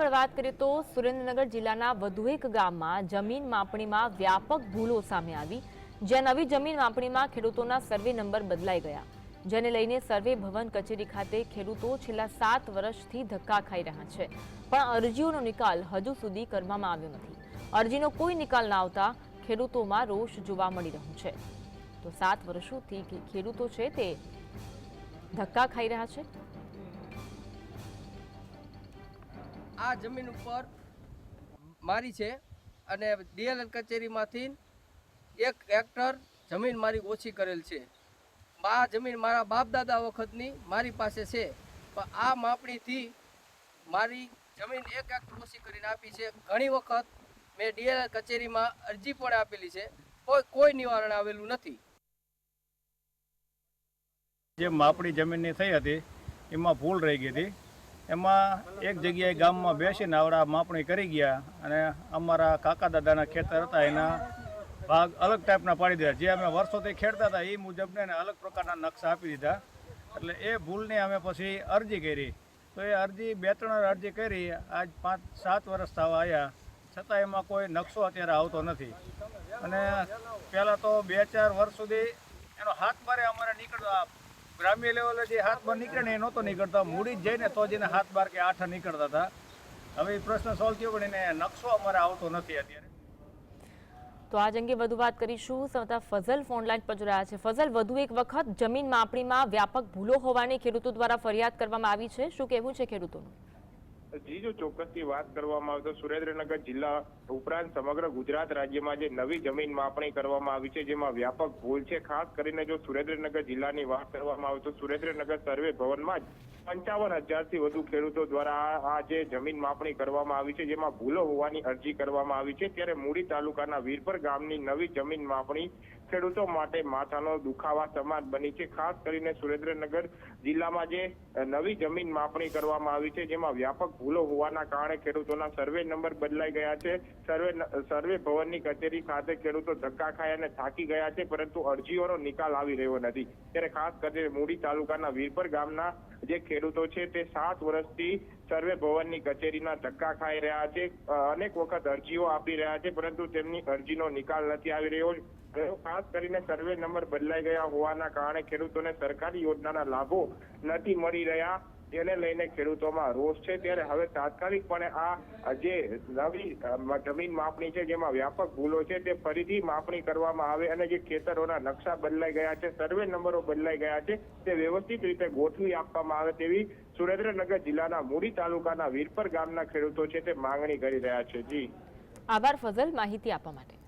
આગળ વાત કરીએ તો સુરેન્દ્રનગર જિલ્લાના વધુ એક ગામમાં જમીન માપણીમાં વ્યાપક ભૂલો સામે આવી. જ્યાં નવી જમીન માપણીમાં ખેડૂતોના સર્વે નંબર બદલાઈ ગયા. જેને લઈને સર્વે ભવન કચેરી ખાતે ખેડૂતો છેલ્લા સાત વર્ષથી ધક્કા ખાઈ રહ્યા છે. પણ અરજીઓનો નિકાલ હજુ સુધી કરવામાં આવ્યો નથી. અરજીનો કોઈ નિકાલ ના આવતા ખેડૂતોમાં રોષ જોવા મળી રહ્યો છે. તો સાત વર્ષોથી ખેડૂતો છે તે ધક્કા ખાઈ રહ્યા છે? આ જમીન ઉપર મારી છે અને ડીએલએલ કચેરીમાંથી એક હેક્ટર જમીન મારી ઓછી કરેલ છે. આ જમીન મારા બાપ દાદા વખતની મારી પાસે છે. પણ આ માપણીથી મારી જમીન એક હેક્ટર ઓછી કરીને આપી છે. ઘણી વખત મેં ડીએલએલ કચેરીમાં અરજી પણ આપેલી છે. કોઈ કોઈ નિવારણ આવેલું નથી. જે માપણી જમીનની થઈ હતી, એમાં ભૂલ રહી ગઈ હતી. એમાં એક જગ્યાએ ગામમાં બેસીને આવડા માપણી કરી ગયા અને અમારા કાકા દાદાના ખેતર હતા, એના ભાગ અલગ ટાઈપના પાડી દીધા. જે અમે વર્ષોથી ખેડતા હતા, એ મુજબને અલગ પ્રકારના નકશા આપી દીધા. એટલે એ ભૂલની અમે પછી અરજી કરી. તો એ અરજી બે ત્રણ અરજી કરી, આજ પાંચ સાત વર્ષ થવા આવ્યા છતાં એમાં કોઈ નકશો અત્યારે આવતો નથી. અને પહેલાં તો બે ચાર વર્ષ સુધી એનો હાથ મારે અમારે નીકળતા ગ્રામ્ય લેવલે જે હાથ બાર નીકળે ને એ નહોતો નીકળતા. મૂડી જ જઈને તો જ હાથ બાર કે આઠ નીકળતા હતા. હવે એ પ્રશ્ન સોલ્વ થયો, પણ એને નકશો અમારે આવતો નથી અત્યારે. તો આજ અંગે વધુ વાત કરીશું. સંતા ફઝલ ફોન લાઈન પર જોડાયા છે. ફઝલ, વધુ એક વખત જમીન માપણીમાં વ્યાપક ભૂલો હોવાની ખેડૂતો દ્વારા ફરિયાદ કરવામાં આવી છે. શું કહેવું છે ખેડૂતોનું? જી જો ચોક્કસથી વાત કરવામાં આવે તો સુરેન્દ્રનગર જિલ્લા ઉપરાંત સમગ્ર ગુજરાત રાજ્યમાં જે નવી જમીન માપણી કરવામાં આવી છે, જેમાં વ્યાપક ભૂલ છે. ખાસ કરીને જો સુરેન્દ્રનગર જિલ્લાની વાત કરવામાં આવે તો સુરેન્દ્રનગર સર્વે ભવનમાં જ પંચાવન હજારથી વધુ ખેડૂતો દ્વારા આ- જે જમીન માપણી કરવામાં આવી છે, જેમાં ભૂલો હોવાની અરજી કરવામાં આવી છે, ત્યારે મૂડી તાલુકાના વીરપર ગામની નવી જમીન માપણી ખેડૂતો માટે માથાનો દુખાવા સમાન બની છે. ખાસ કરીને સુરેન્દ્રનગર જિલ્લામાં જે નવી જમીન માપણી કરવામાં આવી છે, જેમાં વ્યાપક ભૂલો હોવાના કારણે ખેડૂતોના સર્વે નંબર બદલાઈ ગયા છે. સર્વે સર્વે ભવનની કચેરી ખાતે ખેડૂતો ધક્કા ખાય અને થાકી ગયા છે, પરંતુ અરજીઓનો નિકાલ આવી રહ્યો નથી. ત્યારે ખાસ કરીને મૂડી તાલુકાના વીરપર ગામના જે ખેડૂતો છે તે સાત વર્ષથી સર્વે ભવનની કચેરીના ધક્કા ખાઈ રહ્યા છે. અનેક વખત અરજીઓ આપી રહ્યા છે, પરંતુ તેમની અરજીનો નિકાલ નથી આવી રહ્યો ખાસ કરીને સર્વે નંબર બદલાઈ ગયા હોવાના કારણે ખેડૂતોને સરકારી યોજનાના લાભો નથી મળી રહ્યા. તેને લઈને ખેડૂતોમાં રોષ છે. ત્યારે હવે તાત્કાલિકપણે આ જે નવી જમીન માપણી છે, જેમાં વ્યાપક ભૂલો છે, તે ફરીથી માપણી કરવામાં આવે અને જે ખેતરોના નકશા બદલાઈ ગયા છે, સર્વે નંબરો બદલાઈ ગયા છે, તે વ્યવસ્થિત રીતે ગોઠવી આપવામાં આવે તેવી સુરેન્દ્રનગર જિલ્લાના મૂડી તાલુકાના વીરપર ગામના ખેડૂતો છે, તે માંગણી કરી રહ્યા છે. જી. આભાર ફઝલ, માહિતી આપવા માટે.